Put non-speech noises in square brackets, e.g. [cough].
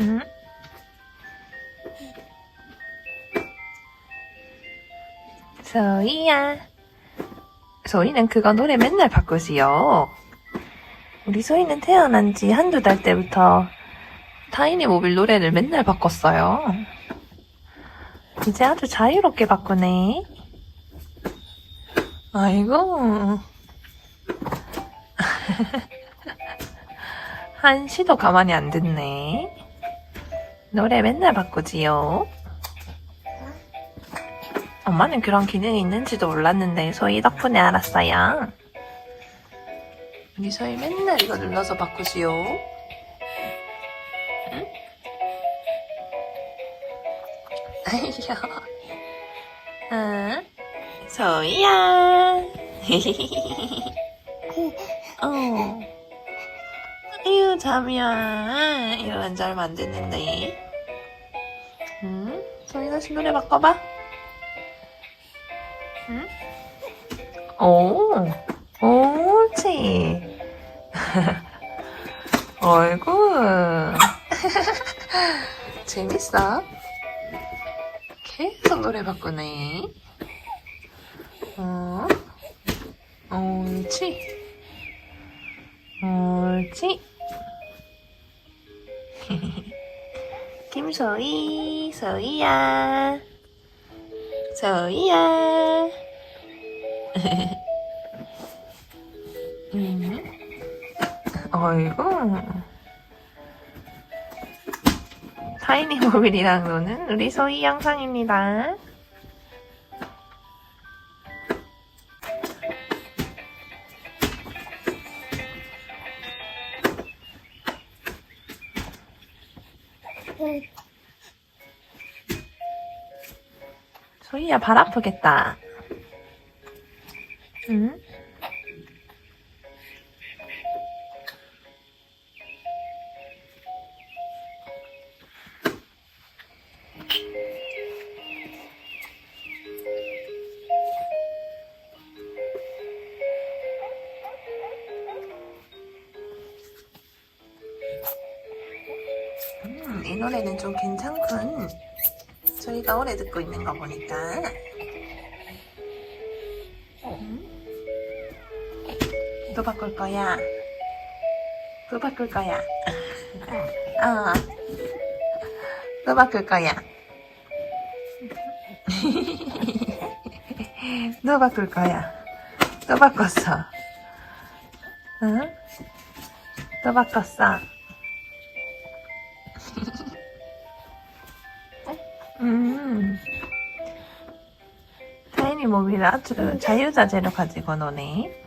응? 소희야. 소희는 그거 노래 맨날 바꾸시요. 우리 소희는 태어난 지 한두 달 때부터 타이니 모빌 노래를 맨날 바꿨어요. 이제 아주 자유롭게 바꾸네. 아이고. [laughs] 한시도 가만히 안 듣네. 노래 맨날 바꾸지요. 엄마는 그런 기능이 있는지도 몰랐는데 소희 덕분에 알았어요. 우리 소희 맨날 이거 눌러서 바꾸지요. 응? 아이야. 응? 소희야. [laughs] 어. 아유, 잠이야. 이러면 잘 만드는데. 응? 소희 다시 노래 바꿔봐. 응? 오, 옳지. [laughs] 어이구. [laughs] 재밌어? 계속 노래 바꾸네. 어, 옳지. 옳지. [laughs] 김소희, 소희야. 소희야. 음. 어이구. 타이니 모빌이랑 노는 우리 소희 영상입니다. 소희야 발 아프겠다. 응? 음, 이 노래는 좀 괜찮군. 저희가 오래 듣고 있는 거 보니까. 음? 또 바꿀 거야. 또 바꿀 거야. 어. 또 바꿀 거야. [laughs] 또 바꿀 거야. 또 바꿨어. 응? 또 바꿨어. 모빌 아주 자유자재로 가지고 노네.